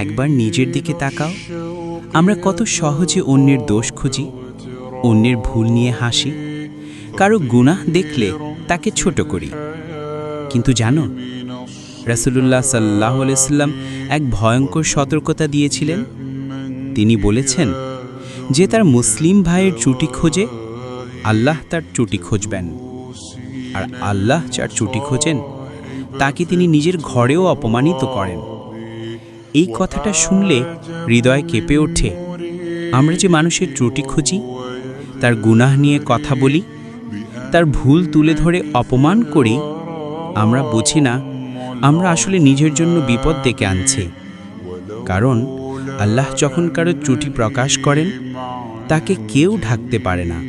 একবার নিজের দিকে তাকাও। আমরা কত সহজে অন্যের দোষ খুঁজি, অন্যের ভুল নিয়ে হাসি। কারও গুনাহ দেখলে তাকে ছোট করি। কিন্তু জানো, রাসূলুল্লাহ সাল্লাহ সাল্লাম এক ভয়ঙ্কর সতর্কতা দিয়েছিলেন। তিনি বলেছেন, যে তার মুসলিম ভাইয়ের চুটি খোঁজে, আল্লাহ তার চুটি খুঁজবেন। আর আল্লাহ যার চুটি খোঁজেন, তাকে তিনি নিজের ঘরেও অপমানিত করেন। এই কথাটা শুনলে হৃদয় কেঁপে ওঠে। আমরা যে মানুষের ত্রুটি খুঁজি, তার গুনাহ নিয়ে কথা বলি, তার ভুল তুলে ধরে অপমান করি, আমরা বুঝি না, আমরা আসলে নিজের জন্য বিপদ ডেকে আনছি। কারণ আল্লাহ যখন কারও ত্রুটি প্রকাশ করেন, তাকে কেউ ঢাকতে পারে না।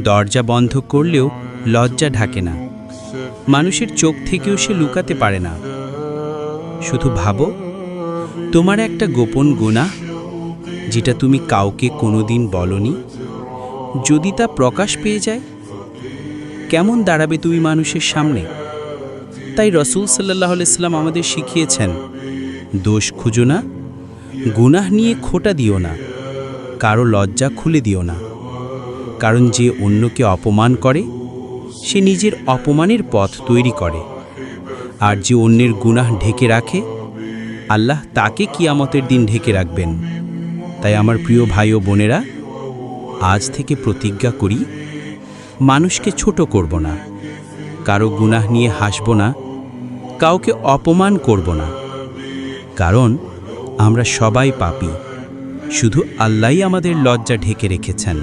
দরজা বন্ধ করলেও লজ্জা ঢাকে না। মানুষের চোখ থেকেও সে লুকাতে পারে না। শুধু ভাবো তোমার একটা গোপন গুণা, যেটা তুমি কাউকে কোনোদিন বলনি? যদি তা প্রকাশ পেয়ে যায়, কেমন দাঁড়াবে তুমি মানুষের সামনে? তাই রসুল সাল্লাহ ইসলাম আমাদের শিখিয়েছেন, দোষ খুঁজো না, গুনাহ নিয়ে খোটা দিও না, কারও লজ্জা খুলে দিও না। কারণ যে অন্যকে অপমান করে, সে নিজের অপমানের পথ তৈরি করে। আর যে অন্যের গুনাহ ঢেকে রাখে আল্লাহ তাকে কিয়ামতের দিন ঢেকে রাখবেন। তাই আমার প্রিয় ভাই ও বোনেরা, আজ থেকে প্রতিজ্ঞা করি, মানুষকে ছোট করব না, কারও গুনাহ নিয়ে হাসব না, কাউকে অপমান করব না, কারণ আমরা সবাই পাপি, শুধু আল্লাহই আমাদের লজ্জা ঢেকে রেখেছেন।